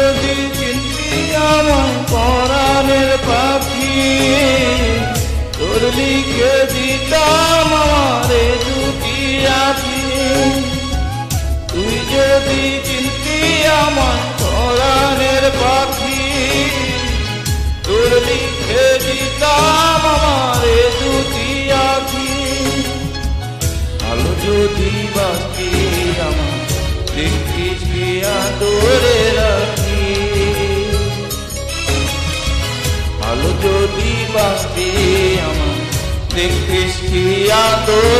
যদি চিনতি আমার পরাণের পাখি তোর লিখে আমার দুটি আখি তুই যদি চিনতি আমার পরাণের পাখি তোর লিখে আমার দুটি আখি আলো যদি বাকি আমার আদরে যদি বাকি আমার দেখিস কি আদরে?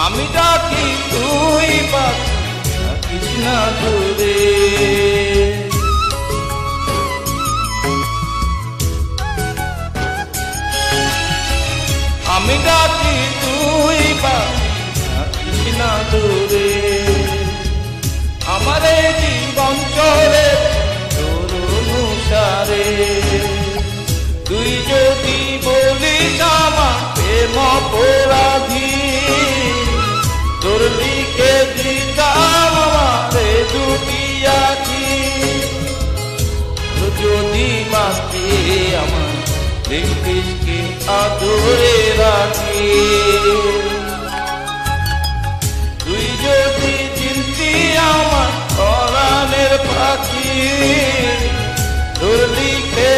আমি ডাকি তুই ডাকিস না দূরে আমি ডাকি তুই ডাকিস না দূরে আমার জীবন চলে তোর তুই যদি বলিস আমার প্রেম বাঁচতে আমার দেখিস আদরে রাখি। তুই যদি চিনতি আমার পরাণের পাখি তোর লিখে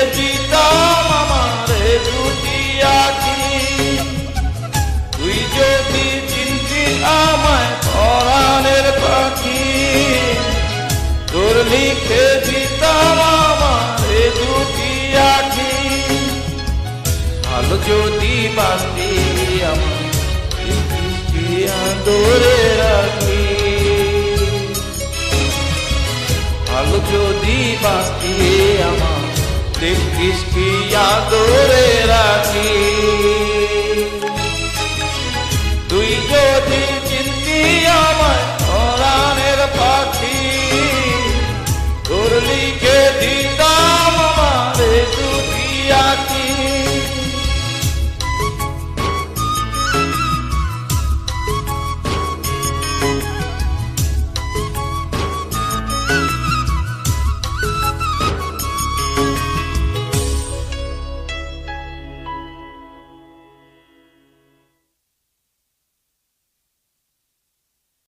যদি বাঁচতি আমার কি আদরে রাখি। ভালো যদি বাঁচতি আমার দেখিস কি আদরে